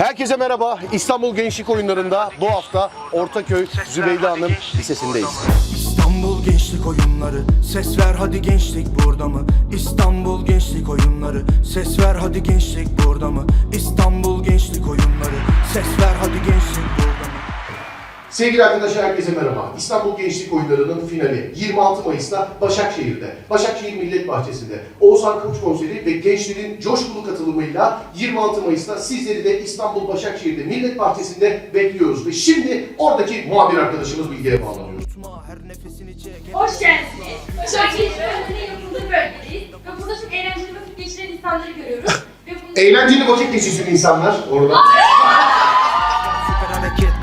Herkese merhaba. İstanbul Gençlik Oyunları'nda bu hafta Ortaköy Zübeyde Hanım Lisesi'ndeyiz. İstanbul Gençlik Oyunları Ses ver hadi gençlik burada mı? İstanbul Gençlik Oyunları Ses ver hadi gençlik burada mı? İstanbul Gençlik Oyunları Ses ver hadi gençlik? Sevgili arkadaşlar herkese merhaba. İstanbul Gençlik Oyunları'nın finali 26 Mayıs'ta Başakşehir'de, Başakşehir Millet Bahçesi'nde Oğuzhan Kılıç konseri ve gençlerin coşkulu katılımıyla 26 Mayıs'ta sizleri de İstanbul Başakşehir'de Millet Bahçesi'nde bekliyoruz. Ve şimdi oradaki muhabir arkadaşımız Bilge'ye bağlanıyoruz. Hoş geldiniz. Başakşehir Önü'nün yapıldığı bölgedeyiz. Ve burada çok eğlenceli vakit geçiren insanları görüyoruz. Ve bunu... Eğlenceli vakit geçirsin insanlar orada.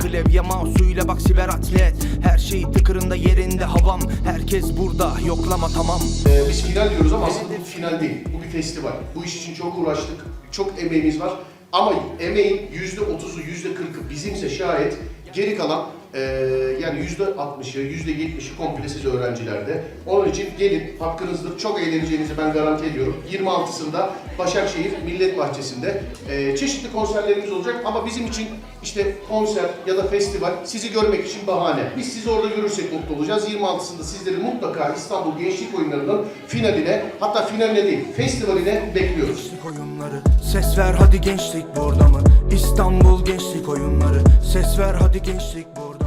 Klavye mouse'uyla bak siber atlet Her şey tıkırında yerinde havam Herkes burada yoklama tamam Ee, biz final diyoruz ama aslında final değil. Bu bir festival. Bu iş için çok uğraştık. Çok emeğimiz var. Ama emeğin yüzde otuzu, yüzde kırkı bizimse şayet geri kalan eee, yani yüzde altmışı, yüzde yetmişi komple siz öğrencilerde. Onun için gelin, hakkınızdır. Çok eğleneceğinizi ben garanti ediyorum. 26'sında Başakşehir Millet Bahçesi'nde eee, çeşitli konserlerimiz olacak ama bizim için işte konser ya da festival sizi görmek için bahane. Biz sizi orada görürsek mutlu olacağız. 26'sında sizleri mutlaka İstanbul Gençlik Oyunları'nın finaline hatta finaline değil festivaline bekliyoruz. Gençlik oyunları Ses ver hadi gençlik burada mı? İstanbul Gençlik Oyunları Ses ver hadi gençlik burada